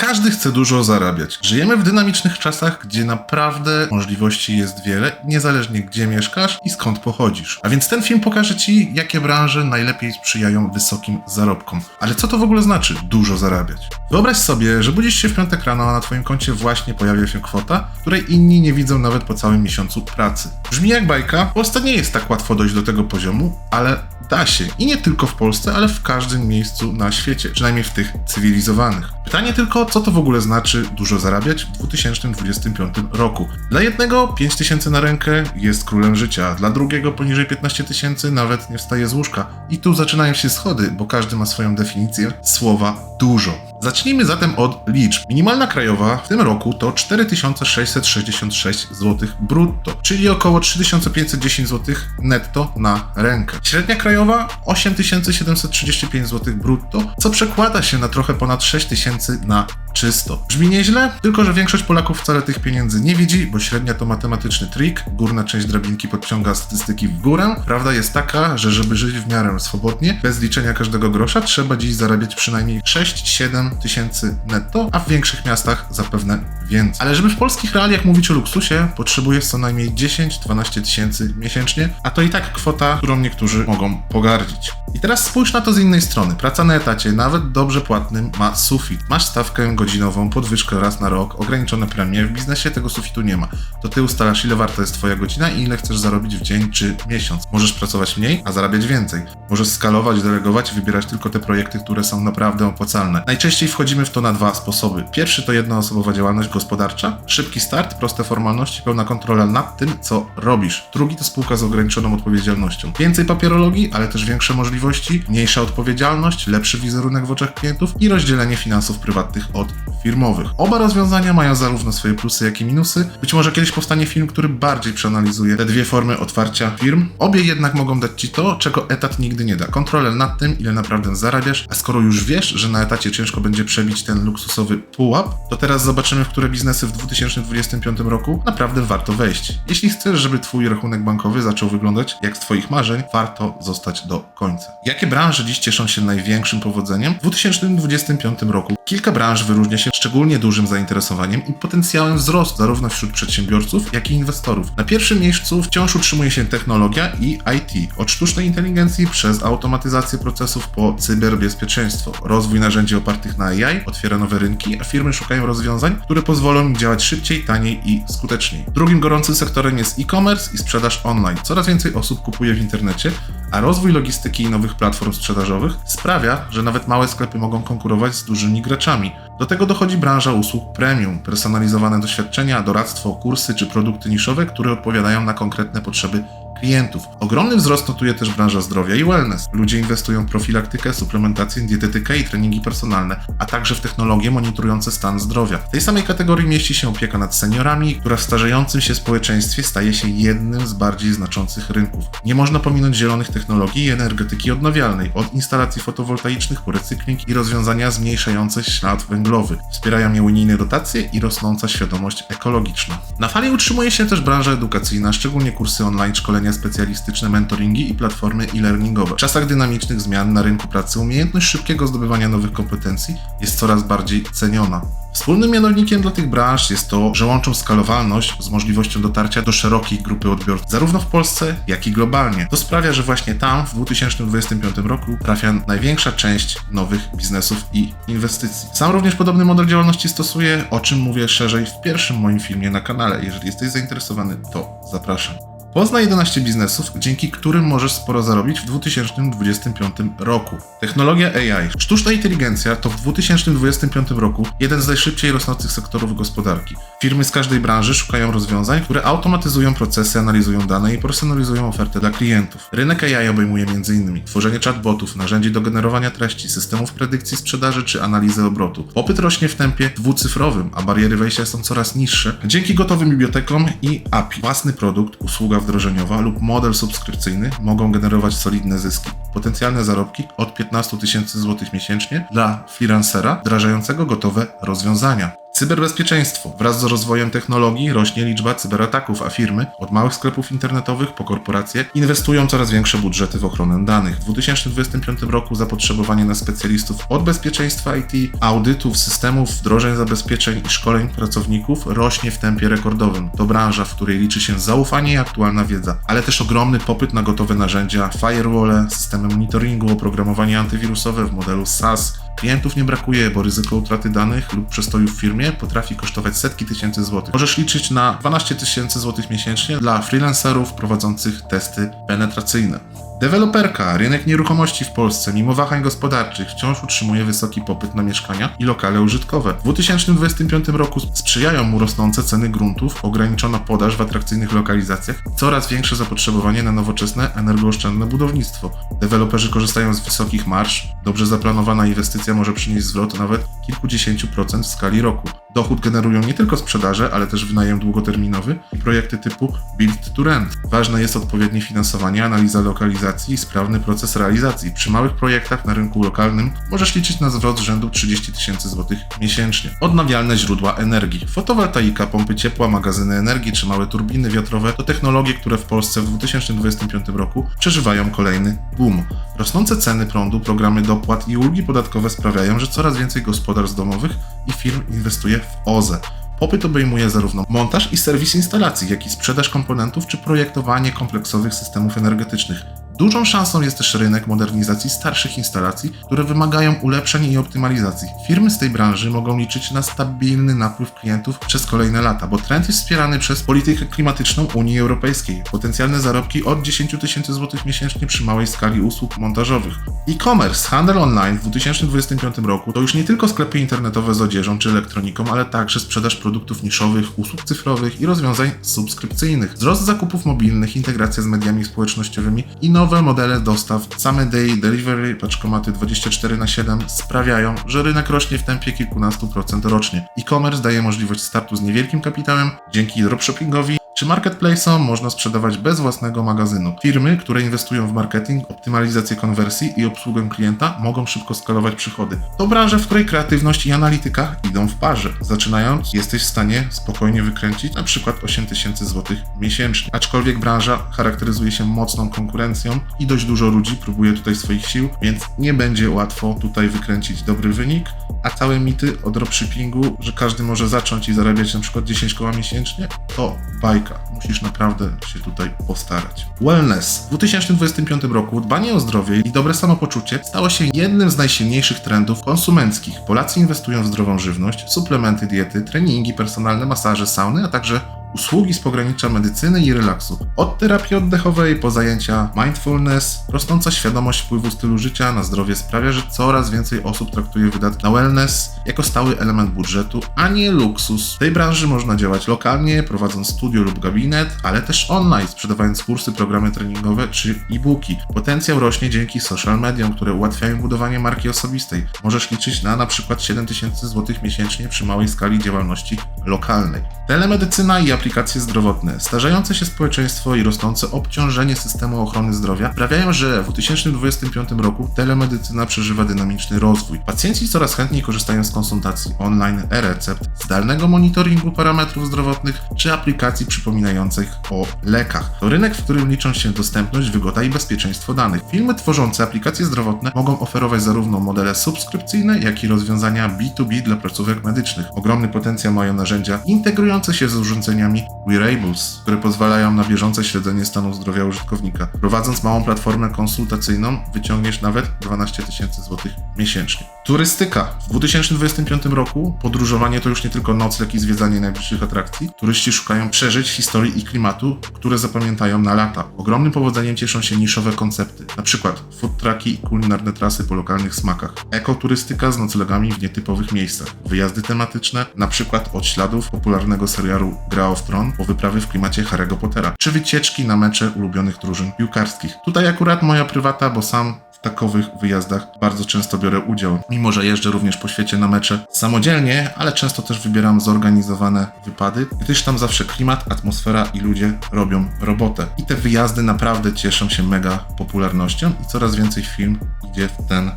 Każdy chce dużo zarabiać. Żyjemy w dynamicznych czasach, gdzie naprawdę możliwości jest wiele, niezależnie gdzie mieszkasz i skąd pochodzisz. A więc ten film pokaże Ci, jakie branże najlepiej sprzyjają wysokim zarobkom. Ale co to w ogóle znaczy dużo zarabiać? Wyobraź sobie, że budzisz się w piątek rano, a na Twoim koncie właśnie pojawia się kwota, której inni nie widzą nawet po całym miesiącu pracy. Brzmi jak bajka, w Polsce nie jest tak łatwo dojść do tego poziomu, ale da się. I nie tylko w Polsce, ale w każdym miejscu na świecie, przynajmniej w tych cywilizowanych. Pytanie tylko, co to w ogóle znaczy dużo zarabiać w 2025 roku. Dla jednego 5 tysięcy na rękę jest królem życia, dla drugiego poniżej 15 tysięcy nawet nie wstaje z łóżka. I tu zaczynają się schody, bo każdy ma swoją definicję słowa dużo. Zacznijmy zatem od liczb. Minimalna krajowa w tym roku to 4666 zł brutto, czyli około 3510 zł netto na rękę. Średnia krajowa 8735 zł brutto, co przekłada się na trochę ponad 6000 na czysto. Brzmi nieźle, tylko że większość Polaków wcale tych pieniędzy nie widzi, bo średnia to matematyczny trik, górna część drabinki podciąga statystyki w górę. Prawda jest taka, że żeby żyć w miarę swobodnie, bez liczenia każdego grosza, trzeba dziś zarabiać przynajmniej 6-7 tysięcy netto, a w większych miastach zapewne więcej. Ale żeby w polskich realiach mówić o luksusie, potrzebujesz co najmniej 10-12 tysięcy miesięcznie, a to i tak kwota, którą niektórzy mogą pogardzić. I teraz spójrz na to z innej strony. Praca na etacie, nawet dobrze płatnym, ma sufit. Masz stawkę godzinową, podwyżkę raz na rok, ograniczone premie. W biznesie tego sufitu nie ma. To ty ustalasz, ile warta jest twoja godzina i ile chcesz zarobić w dzień czy miesiąc. Możesz pracować mniej, a zarabiać więcej. Możesz skalować, delegować i wybierać tylko te projekty, które są naprawdę opłacalne. Najczęściej wchodzimy w to na dwa sposoby. Pierwszy to jednoosobowa działalność gospodarcza, szybki start, proste formalności, pełna kontrola nad tym, co robisz. Drugi to spółka z ograniczoną odpowiedzialnością. Więcej papierologii, ale też większe możliwości, mniejsza odpowiedzialność, lepszy wizerunek w oczach klientów i rozdzielenie finansów prywatnych od firmowych. Oba rozwiązania mają zarówno swoje plusy, jak i minusy. Być może kiedyś powstanie film, który bardziej przeanalizuje te dwie formy otwarcia firm. Obie jednak mogą dać ci to, czego etat nigdy nie da. Kontrolę nad tym, ile naprawdę zarabiasz, a skoro już wiesz, że na etacie ciężko będzie przebić ten luksusowy pułap, to teraz zobaczymy, w które biznesy w 2025 roku naprawdę warto wejść. Jeśli chcesz, żeby twój rachunek bankowy zaczął wyglądać jak z twoich marzeń, warto zostać do końca. Jakie branże dziś cieszą się największym powodzeniem? W 2025 roku kilka branż wyróżnia się szczególnie dużym zainteresowaniem i potencjałem wzrostu zarówno wśród przedsiębiorców, jak i inwestorów. Na pierwszym miejscu wciąż utrzymuje się technologia i IT, od sztucznej inteligencji przez automatyzację procesów po cyberbezpieczeństwo. Rozwój narzędzi opartych na AI otwiera nowe rynki, a firmy szukają rozwiązań, które pozwolą im działać szybciej, taniej i skuteczniej. Drugim gorącym sektorem jest e-commerce i sprzedaż online. Coraz więcej osób kupuje w internecie, a rozwój logistyki i nowych platform sprzedażowych sprawia, że nawet małe sklepy mogą konkurować z dużymi graczami. Do tego dochodzi branża usług premium, personalizowane doświadczenia, doradztwo, kursy czy produkty niszowe, które odpowiadają na konkretne potrzeby klientów. Ogromny wzrost notuje też branża zdrowia i wellness. Ludzie inwestują w profilaktykę, suplementację, dietetykę i treningi personalne, a także w technologie monitorujące stan zdrowia. W tej samej kategorii mieści się opieka nad seniorami, która w starzejącym się społeczeństwie staje się jednym z bardziej znaczących rynków. Nie można pominąć zielonych technologii i energetyki odnawialnej, od instalacji fotowoltaicznych po recykling i rozwiązania zmniejszające ślad węglowy. Wspierają je unijne dotacje i rosnąca świadomość ekologiczna. Na fali utrzymuje się też branża edukacyjna, szczególnie kursy online, szkolenia specjalistyczne, mentoringi i platformy e-learningowe. W czasach dynamicznych zmian na rynku pracy umiejętność szybkiego zdobywania nowych kompetencji jest coraz bardziej ceniona. Wspólnym mianownikiem dla tych branż jest to, że łączą skalowalność z możliwością dotarcia do szerokiej grupy odbiorców, zarówno w Polsce, jak i globalnie. To sprawia, że właśnie tam w 2025 roku trafia największa część nowych biznesów i inwestycji. Sam również podobny model działalności stosuję, o czym mówię szerzej w pierwszym moim filmie na kanale. Jeżeli jesteś zainteresowany, to zapraszam. Poznaj 11 biznesów, dzięki którym możesz sporo zarobić w 2025 roku. Technologia AI. Sztuczna inteligencja to w 2025 roku jeden z najszybciej rosnących sektorów gospodarki. Firmy z każdej branży szukają rozwiązań, które automatyzują procesy, analizują dane i personalizują ofertę dla klientów. Rynek AI obejmuje m.in. tworzenie chatbotów, narzędzi do generowania treści, systemów predykcji sprzedaży czy analizy obrotu. Popyt rośnie w tempie dwucyfrowym, a bariery wejścia są coraz niższe dzięki gotowym bibliotekom i API. Własny produkt, usługa wdrożeniowa lub model subskrypcyjny mogą generować solidne zyski. Potencjalne zarobki od 15 tysięcy złotych miesięcznie dla freelancera wdrażającego gotowe rozwiązania. Cyberbezpieczeństwo. Wraz z rozwojem technologii rośnie liczba cyberataków, a firmy, od małych sklepów internetowych po korporacje, inwestują coraz większe budżety w ochronę danych. W 2025 roku zapotrzebowanie na specjalistów od bezpieczeństwa IT, audytów, systemów, wdrożeń zabezpieczeń i szkoleń pracowników rośnie w tempie rekordowym. To branża, w której liczy się zaufanie i aktualna wiedza, ale też ogromny popyt na gotowe narzędzia, firewall, systemy monitoringu, oprogramowanie antywirusowe w modelu SaaS, Klientów nie brakuje, bo ryzyko utraty danych lub przestoju w firmie potrafi kosztować setki tysięcy złotych. Możesz liczyć na 12 tysięcy złotych miesięcznie dla freelancerów prowadzących testy penetracyjne. Deweloperka, rynek nieruchomości w Polsce, mimo wahań gospodarczych, wciąż utrzymuje wysoki popyt na mieszkania i lokale użytkowe. W 2025 roku sprzyjają mu rosnące ceny gruntów, ograniczona podaż w atrakcyjnych lokalizacjach i coraz większe zapotrzebowanie na nowoczesne, energooszczędne budownictwo. Deweloperzy korzystają z wysokich marsz, dobrze zaplanowana inwestycja może przynieść zwrot nawet kilkudziesięciu procent w skali roku. Dochód generują nie tylko sprzedaże, ale też wynajem długoterminowy i projekty typu build to rent. Ważne jest odpowiednie finansowanie, analiza lokalizacji i sprawny proces realizacji. Przy małych projektach na rynku lokalnym możesz liczyć na zwrot rzędu 30 tysięcy złotych miesięcznie. Odnawialne źródła energii. Fotowoltaika, pompy ciepła, magazyny energii czy małe turbiny wiatrowe to technologie, które w Polsce w 2025 roku przeżywają kolejny boom. Rosnące ceny prądu, programy dopłat i ulgi podatkowe sprawiają, że coraz więcej gospodarstw domowych i firm inwestuje w OZE. Popyt obejmuje zarówno montaż i serwis instalacji, jak i sprzedaż komponentów czy projektowanie kompleksowych systemów energetycznych. Dużą szansą jest też rynek modernizacji starszych instalacji, które wymagają ulepszeń i optymalizacji. Firmy z tej branży mogą liczyć na stabilny napływ klientów przez kolejne lata, bo trend jest wspierany przez politykę klimatyczną Unii Europejskiej. Potencjalne zarobki od 10 tysięcy złotych miesięcznie przy małej skali usług montażowych. E-commerce, handel online w 2025 roku to już nie tylko sklepy internetowe z odzieżą czy elektroniką, ale także sprzedaż produktów niszowych, usług cyfrowych i rozwiązań subskrypcyjnych. Wzrost zakupów mobilnych, integracja z mediami społecznościowymi i nowe Nowe modele dostaw, same day delivery, paczkomaty 24 na 7 sprawiają, że rynek rośnie w tempie kilkunastu procent rocznie. E-commerce daje możliwość startu z niewielkim kapitałem, dzięki dropshippingowi czy marketplace'om można sprzedawać bez własnego magazynu. Firmy, które inwestują w marketing, optymalizację konwersji i obsługę klienta, mogą szybko skalować przychody. To branża, w której kreatywność i analityka idą w parze. Zaczynając, jesteś w stanie spokojnie wykręcić na przykład 8000 zł miesięcznie. Aczkolwiek branża charakteryzuje się mocną konkurencją i dość dużo ludzi próbuje tutaj swoich sił, więc nie będzie łatwo tutaj wykręcić dobry wynik, a całe mity o dropshippingu, że każdy może zacząć i zarabiać na przykład 10 koła miesięcznie, to bajka. Musisz naprawdę się tutaj postarać. Wellness. W 2025 roku dbanie o zdrowie i dobre samopoczucie stało się jednym z najsilniejszych trendów konsumenckich. Polacy inwestują w zdrową żywność, suplementy diety, treningi personalne, masaże, sauny, a także usługi z pogranicza medycyny i relaksu. Od terapii oddechowej po zajęcia mindfulness, rosnąca świadomość wpływu stylu życia na zdrowie sprawia, że coraz więcej osób traktuje wydatki na wellness jako stały element budżetu, a nie luksus. W tej branży można działać lokalnie, prowadząc studio lub gabinet, ale też online, sprzedawając kursy, programy treningowe czy e-booki. Potencjał rośnie dzięki social mediom, które ułatwiają budowanie marki osobistej. Możesz liczyć na przykład 7000 zł miesięcznie przy małej skali działalności lokalnej. Telemedycyna i aplikacje zdrowotne, starzejące się społeczeństwo i rosnące obciążenie systemu ochrony zdrowia sprawiają, że w 2025 roku telemedycyna przeżywa dynamiczny rozwój. Pacjenci coraz chętniej korzystają z konsultacji online, e-recept, zdalnego monitoringu parametrów zdrowotnych czy aplikacji przypominających o lekach. To rynek, w którym liczą się dostępność, wygoda i bezpieczeństwo danych. Firmy tworzące aplikacje zdrowotne mogą oferować zarówno modele subskrypcyjne, jak i rozwiązania B2B dla placówek medycznych. Ogromny potencjał mają narzędzia integrujące się z urządzeniami Wearables, które pozwalają na bieżące śledzenie stanu zdrowia użytkownika. Prowadząc małą platformę konsultacyjną, wyciągniesz nawet 12 tysięcy złotych miesięcznie. Turystyka. W 2025 roku podróżowanie to już nie tylko nocleg i zwiedzanie najbliższych atrakcji. Turyści szukają przeżyć, historii i klimatu, które zapamiętają na lata. Ogromnym powodzeniem cieszą się niszowe koncepty, przykład food trucki i kulinarne trasy po lokalnych smakach. Ekoturystyka z noclegami w nietypowych miejscach. Wyjazdy tematyczne, przykład od śladów popularnego serialu Gra of Tron po wyprawy w klimacie Harry'ego Pottera, czy wycieczki na mecze ulubionych drużyn piłkarskich. Tutaj akurat moja prywata, bo sam w takowych wyjazdach bardzo często biorę udział, mimo że jeżdżę również po świecie na mecze samodzielnie, ale często też wybieram zorganizowane wypady, gdyż tam zawsze klimat, atmosfera i ludzie robią robotę. I te wyjazdy naprawdę cieszą się mega popularnością i coraz więcej film idzie w ten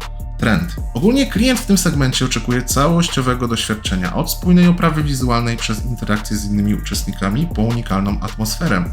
trend. Ogólnie klient w tym segmencie oczekuje całościowego doświadczenia od spójnej oprawy wizualnej przez interakcję z innymi uczestnikami po unikalną atmosferę.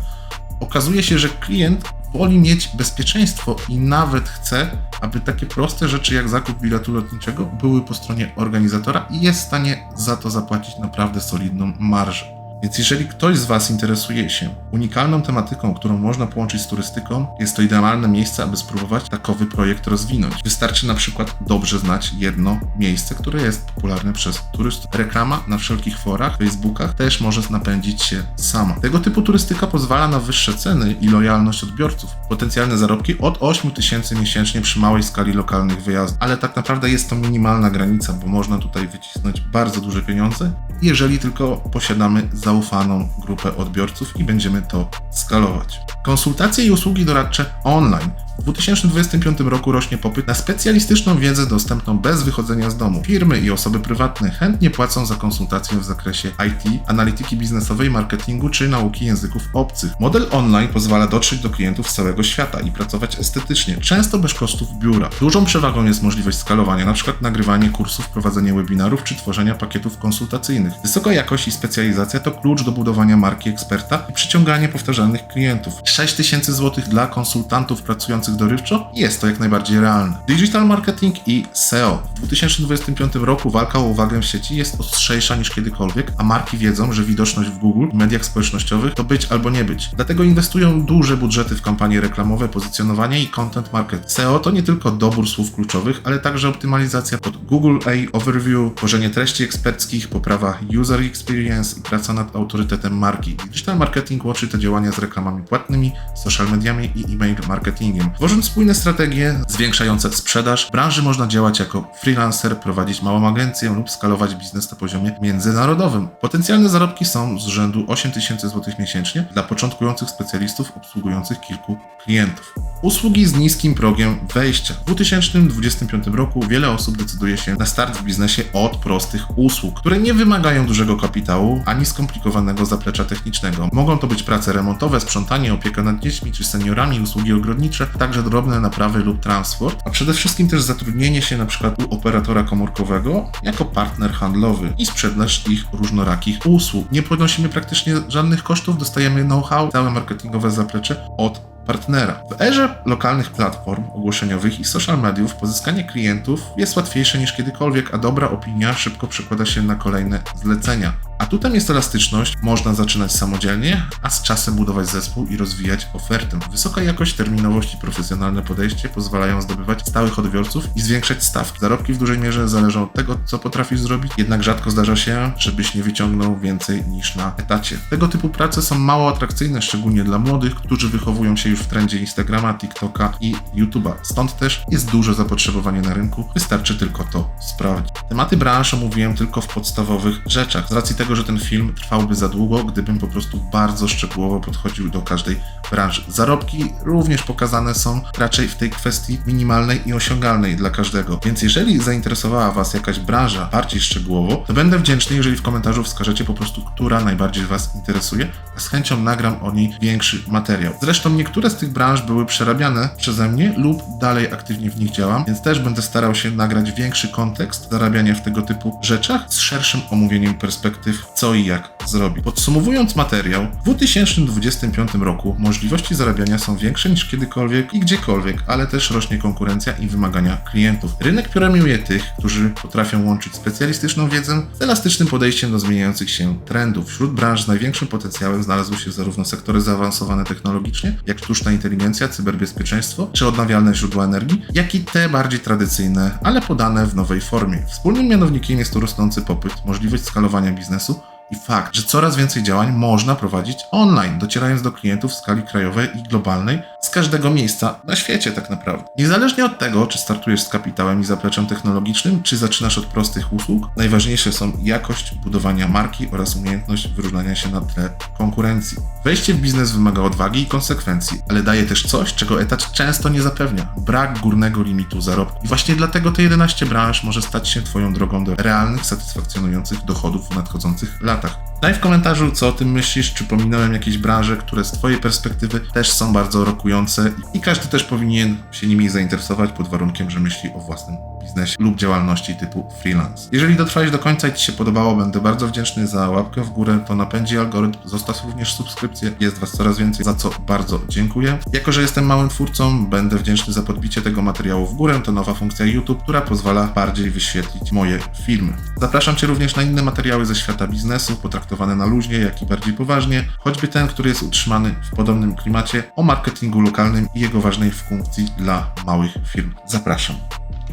Okazuje się, że klient woli mieć bezpieczeństwo i nawet chce, aby takie proste rzeczy jak zakup biletu lotniczego były po stronie organizatora i jest w stanie za to zapłacić naprawdę solidną marżę. Więc jeżeli ktoś z Was interesuje się unikalną tematyką, którą można połączyć z turystyką, jest to idealne miejsce, aby spróbować takowy projekt rozwinąć. Wystarczy na przykład dobrze znać jedno miejsce, które jest popularne przez turystów. Reklama na wszelkich forach, Facebookach też może napędzić się sama. Tego typu turystyka pozwala na wyższe ceny i lojalność odbiorców. Potencjalne zarobki od 8 tysięcy miesięcznie przy małej skali lokalnych wyjazdów. Ale tak naprawdę jest to minimalna granica, bo można tutaj wycisnąć bardzo duże pieniądze, jeżeli tylko posiadamy zaufaną grupę odbiorców i będziemy to skalować. Konsultacje i usługi doradcze online. W 2025 roku rośnie popyt na specjalistyczną wiedzę dostępną bez wychodzenia z domu. Firmy i osoby prywatne chętnie płacą za konsultacje w zakresie IT, analityki biznesowej, marketingu czy nauki języków obcych. Model online pozwala dotrzeć do klientów z całego świata i pracować estetycznie, często bez kosztów biura. Dużą przewagą jest możliwość skalowania, np. nagrywanie kursów, prowadzenie webinarów czy tworzenia pakietów konsultacyjnych. Wysoka jakość i specjalizacja to klucz do budowania marki eksperta i przyciągania powtarzalnych klientów. 6000 zł dla konsultantów pracujących dorywczo jest to jak najbardziej realne. Digital marketing i SEO. W 2025 roku walka o uwagę w sieci jest ostrzejsza niż kiedykolwiek, a marki wiedzą, że widoczność w Google i mediach społecznościowych to być albo nie być. Dlatego inwestują duże budżety w kampanie reklamowe, pozycjonowanie i content marketing. SEO to nie tylko dobór słów kluczowych, ale także optymalizacja pod Google A Overview, tworzenie treści eksperckich, poprawa user experience i praca nad autorytetem marki. Digital marketing łączy te działania z reklamami płatnymi, social mediami i e-mail marketingiem. Tworząc spójne strategie zwiększające sprzedaż, branży można działać jako freelancer, prowadzić małą agencję lub skalować biznes na poziomie międzynarodowym. Potencjalne zarobki są z rzędu 8000 zł miesięcznie dla początkujących specjalistów obsługujących kilku klientów. Usługi z niskim progiem wejścia. W 2025 roku wiele osób decyduje się na start w biznesie od prostych usług, które nie wymagają dużego kapitału ani skomplikowanego zaplecza technicznego. Mogą to być prace remontowe, sprzątanie, opieka nad dziećmi czy seniorami, usługi ogrodnicze, także drobne naprawy lub transport, a przede wszystkim też zatrudnienie się przykład u operatora komórkowego jako partner handlowy i sprzedaż ich różnorakich usług. Nie ponosimy praktycznie żadnych kosztów, dostajemy know-how, całe marketingowe zaplecze od partnera. W erze lokalnych platform ogłoszeniowych i social mediów pozyskanie klientów jest łatwiejsze niż kiedykolwiek, a dobra opinia szybko przekłada się na kolejne zlecenia. Atutem jest elastyczność, można zaczynać samodzielnie, a z czasem budować zespół i rozwijać ofertę. Wysoka jakość, terminowość i profesjonalne podejście pozwalają zdobywać stałych odbiorców i zwiększać stawki. Zarobki w dużej mierze zależą od tego, co potrafisz zrobić, jednak rzadko zdarza się, żebyś nie wyciągnął więcej niż na etacie. Tego typu prace są mało atrakcyjne, szczególnie dla młodych, którzy wychowują się już w trendzie Instagrama, TikToka i YouTube'a. Stąd też jest duże zapotrzebowanie na rynku, wystarczy tylko to sprawdzić. Tematy branż omówiłem tylko w podstawowych rzeczach. Z racji tego, że ten film trwałby za długo, gdybym po prostu bardzo szczegółowo podchodził do każdej branży. Zarobki również pokazane są raczej w tej kwestii minimalnej i osiągalnej dla każdego. Więc jeżeli zainteresowała Was jakaś branża bardziej szczegółowo, to będę wdzięczny, jeżeli w komentarzu wskażecie po prostu, która najbardziej Was interesuje, a z chęcią nagram o niej większy materiał. Zresztą niektóre z tych branż były przerabiane przeze mnie lub dalej aktywnie w nich działam, więc też będę starał się nagrać większy kontekst zarabiania w tego typu rzeczach z szerszym omówieniem perspektyw, co i jak zrobić. Podsumowując materiał, w 2025 roku możliwości zarabiania są większe niż kiedykolwiek i gdziekolwiek, ale też rośnie konkurencja i wymagania klientów. Rynek premiuje tych, którzy potrafią łączyć specjalistyczną wiedzę z elastycznym podejściem do zmieniających się trendów. Wśród branż z największym potencjałem znalazły się zarówno sektory zaawansowane technologicznie, jak sztuczna inteligencja, cyberbezpieczeństwo czy odnawialne źródła energii, jak i te bardziej tradycyjne, ale podane w nowej formie. Wspólnym mianownikiem jest tu rosnący popyt, możliwość skalowania biznesu i fakt, że coraz więcej działań można prowadzić online, docierając do klientów w skali krajowej i globalnej z każdego miejsca na świecie tak naprawdę. Niezależnie od tego, czy startujesz z kapitałem i zapleczem technologicznym, czy zaczynasz od prostych usług, najważniejsze są jakość budowania marki oraz umiejętność wyróżniania się na tle konkurencji. Wejście w biznes wymaga odwagi i konsekwencji, ale daje też coś, czego etat często nie zapewnia. Brak górnego limitu zarobku. I właśnie dlatego te 11 branż może stać się Twoją drogą do realnych, satysfakcjonujących dochodów w nadchodzących latach. Штатах. Daj w komentarzu, co o tym myślisz, czy pominąłem jakieś branże, które z Twojej perspektywy też są bardzo rokujące i każdy też powinien się nimi zainteresować pod warunkiem, że myśli o własnym biznesie lub działalności typu freelance. Jeżeli dotrwałeś do końca i Ci się podobało, będę bardzo wdzięczny za łapkę w górę, to napędzi algorytm, zostaw również subskrypcję, jest Was coraz więcej, za co bardzo dziękuję. Jako, że jestem małym twórcą, będę wdzięczny za podbicie tego materiału w górę, to nowa funkcja YouTube, która pozwala bardziej wyświetlić moje filmy. Zapraszam Cię również na inne materiały ze świata biznesu, potraktowane na luźnie, jak i bardziej poważnie, choćby ten, który jest utrzymany w podobnym klimacie, o marketingu lokalnym i jego ważnej funkcji dla małych firm. Zapraszam.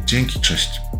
Dzięki, cześć.